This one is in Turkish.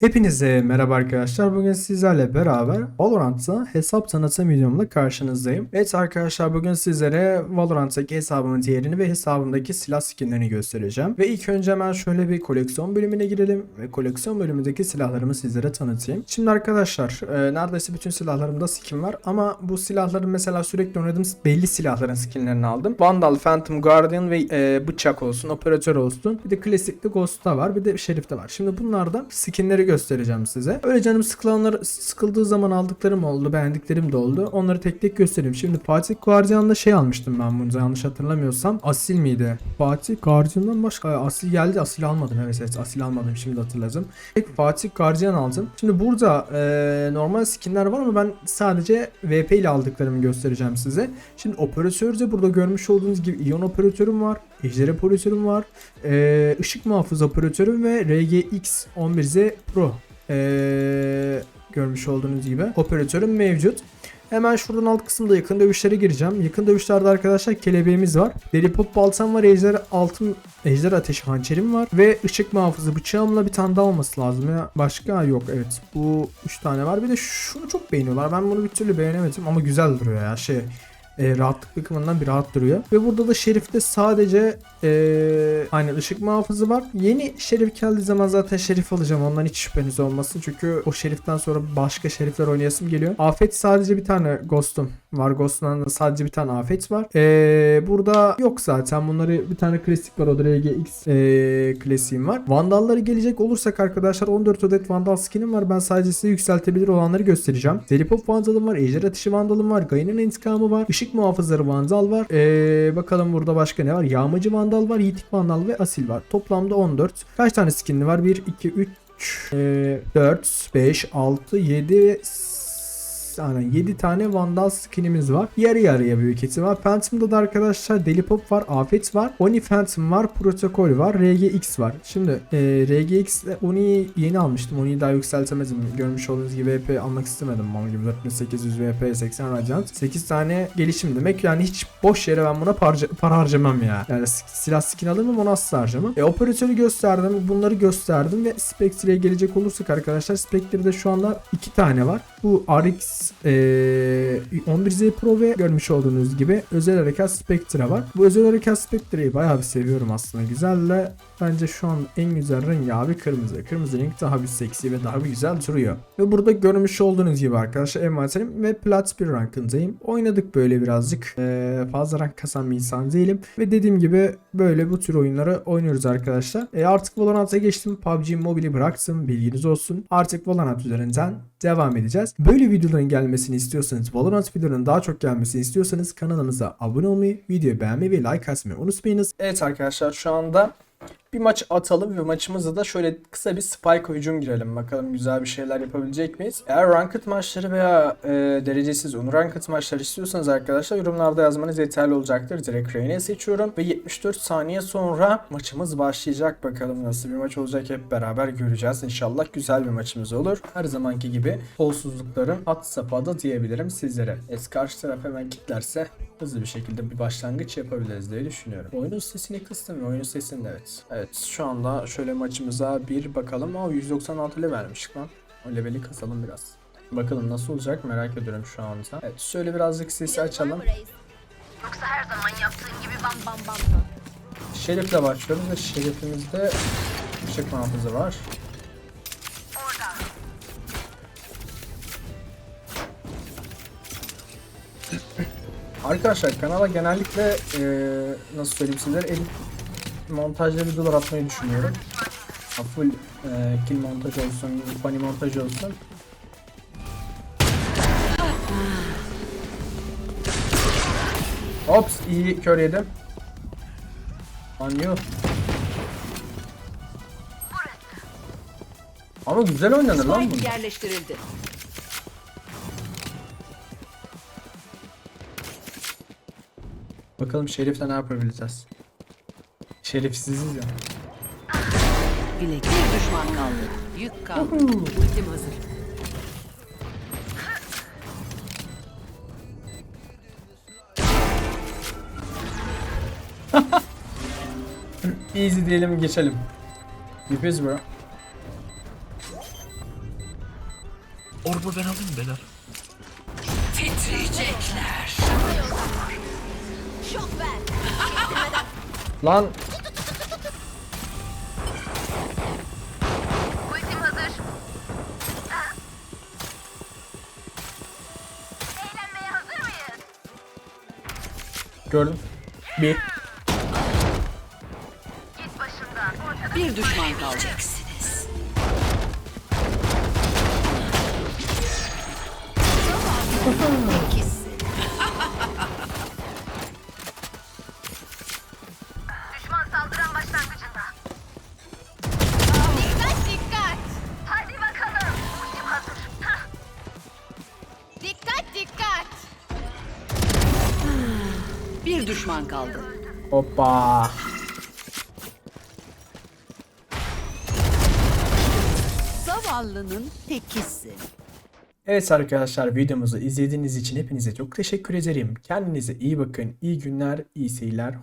Hepinize merhaba arkadaşlar. Bugün sizlerle beraber Valorant'ta hesap tanıtım videomla karşınızdayım. Evet arkadaşlar bugün sizlere Valorant'taki hesabımın diğerini ve hesabımdaki silah skinlerini göstereceğim. Ve ilk önce hemen şöyle bir koleksiyon bölümüne girelim ve koleksiyon bölümündeki silahlarımı sizlere tanıtayım. Şimdi arkadaşlar e, neredeyse bütün silahlarımda skin var ama bu silahların mesela sürekli oynadığım belli silahların skinlerini aldım. Vandal, Phantom, Guardian ve e, bıçak olsun, operatör olsun. Bir de klasikli Ghost'ta var bir de Şerif'te var. Şimdi bunlardan skinleri göstereceğim size. Öyle canım sıkılanlar sıkıldığı zaman aldıklarım oldu, beğendiklerim de oldu. Onları tek tek göstereyim. Şimdi Fatih Guardian'da şey almıştım ben bunu yanlış hatırlamıyorsam. Asil miydi? Fatih Guardian'dan başka Asil geldi. Asil almadım. Evet evet Asil almadım. Şimdi hatırladım. Tek Fatih Guardian aldım. Şimdi burada e, normal skinler var ama ben sadece VP ile aldıklarımı göstereceğim size. Şimdi operatörde burada görmüş olduğunuz gibi iyon operatörüm var. Ejder operatörüm var. E, ışık muhafız operatörüm ve RGX 11Z Pro e, görmüş olduğunuz gibi operatörüm mevcut. Hemen şuradan alt kısımda yakın dövüşlere gireceğim. Yakın dövüşlerde arkadaşlar kelebeğimiz var. Deli pop baltam var. Ejder altın ejder ateşi hançerim var. Ve ışık muhafızı bıçağımla bir tane daha olması lazım ya. Başka yok evet. Bu 3 tane var. Bir de şunu çok beğeniyorlar. Ben bunu bir türlü beğenemedim ama güzel duruyor ya. Şey e, rahatlık bakımından bir rahat duruyor. Ve burada da Şerif'te sadece e, aynı ışık muhafızı var. Yeni Şerif geldiği zaman zaten Şerif alacağım. Ondan hiç şüpheniz olmasın. Çünkü o Şerif'ten sonra başka Şerifler oynayasım geliyor. Afet sadece bir tane Ghost'um var. Ghost'dan da sadece bir tane Afet var. E, burada yok zaten. Bunları bir tane klasik var. O da RGX e, klasiğim var. Vandalları gelecek olursak arkadaşlar 14 adet Vandal skinim var. Ben sadece size yükseltebilir olanları göstereceğim. Zelipop Vandal'ım var. Ejder Atışı Vandal'ım var. Gai'nin intikamı var. Işık muhafızları Vandal var. Ee, bakalım burada başka ne var? Yağmacı Vandal var. Yiğitlik Vandal ve Asil var. Toplamda 14. Kaç tane skinli var? 1, 2, 3, e, 4, 5, 6, 7, Aynen 7 tane Vandal skinimiz var. Yarı yarıya büyük var. Phantom'da da arkadaşlar Deli Pop var, Afet var, Oni Phantom var, Protokol var, RGX var. Şimdi e, RGX Oni'yi yeni almıştım. Oni'yi daha yükseltemedim. Görmüş olduğunuz gibi VP almak istemedim. Mal gibi 4800 VP 80 Radiant. 8 tane gelişim demek. Yani hiç boş yere ben buna parça, para harcamam ya. Yani silah skin alırım onu asla harcamam. E, operatörü gösterdim. Bunları gösterdim ve Spectre'ye gelecek olursak arkadaşlar Spectre'de şu anda 2 tane var. Bu RX e, 11Z Pro ve görmüş olduğunuz gibi özel harekat Spectre var. Bu özel harekat Spectre'yi bayağı bir seviyorum aslında. Güzelle bence şu an en güzel rengi abi kırmızı. Kırmızı renk daha bir seksi ve daha bir güzel duruyor. Ve burada görmüş olduğunuz gibi arkadaşlar envanterim ve plat bir rankındayım. Oynadık böyle birazcık. E, fazla rank kasan bir insan değilim. Ve dediğim gibi böyle bu tür oyunları oynuyoruz arkadaşlar. E, artık Valorant'a geçtim. PUBG Mobile'i bıraktım. Bilginiz olsun. Artık Valorant üzerinden devam edeceğiz. Böyle videoların gelmesini istiyorsanız, Valorant videolarının daha çok gelmesini istiyorsanız kanalımıza abone olmayı, videoyu beğenmeyi ve like atmayı unutmayınız. Evet arkadaşlar şu anda bir maç atalım ve maçımızda da şöyle kısa bir spike hücum girelim. Bakalım güzel bir şeyler yapabilecek miyiz? Eğer ranked maçları veya e, derecesiz unranked maçlar istiyorsanız arkadaşlar yorumlarda yazmanız yeterli olacaktır. Direkt Reyne'i seçiyorum ve 74 saniye sonra maçımız başlayacak. Bakalım nasıl bir maç olacak hep beraber göreceğiz. İnşallah güzel bir maçımız olur. Her zamanki gibi kolsuzlukların hat safhada diyebilirim sizlere. Es karşı taraf hemen kilitlerse hızlı bir şekilde bir başlangıç yapabiliriz diye düşünüyorum. Oyunun sesini kıstım ve oyunun sesini. Evet şu anda şöyle maçımıza bir bakalım. Aa 196 levelmiş lan. O leveli kasalım biraz. Bakalım nasıl olacak merak ediyorum şu anda. Evet şöyle birazcık sesi açalım. Yoksa her zaman yaptığın gibi bam bam bam? Şerifle başlıyoruz ve şerifimizde ışık muhafızı var. Arkadaşlar kanala genellikle eee, nasıl söyleyeyim sizlere edit montajlı videolar atmayı düşünüyorum. Ha, Full eee, kill montaj olsun, funny montaj olsun. Ops iyi kör yedim. Anlıyor. Ama güzel oynanır lan bu. Spike yerleştirildi. Bakalım Şerif'le ne yapabileceğiz. Şerifsiziz ya. Bile bir düşman kaldı. Yük kaldı. Ultim hazır. Easy diyelim geçelim. Yapıyoruz bro. Orba ben alayım beyler. Titriyecekler. Şok ver. Lan gördüm. Bir. Bir düşman kaldı. Bir düşman kaldı. Hoppa. Zavallının tekisi. Evet arkadaşlar videomuzu izlediğiniz için hepinize çok teşekkür ederim. Kendinize iyi bakın. İyi günler, iyi seyirler.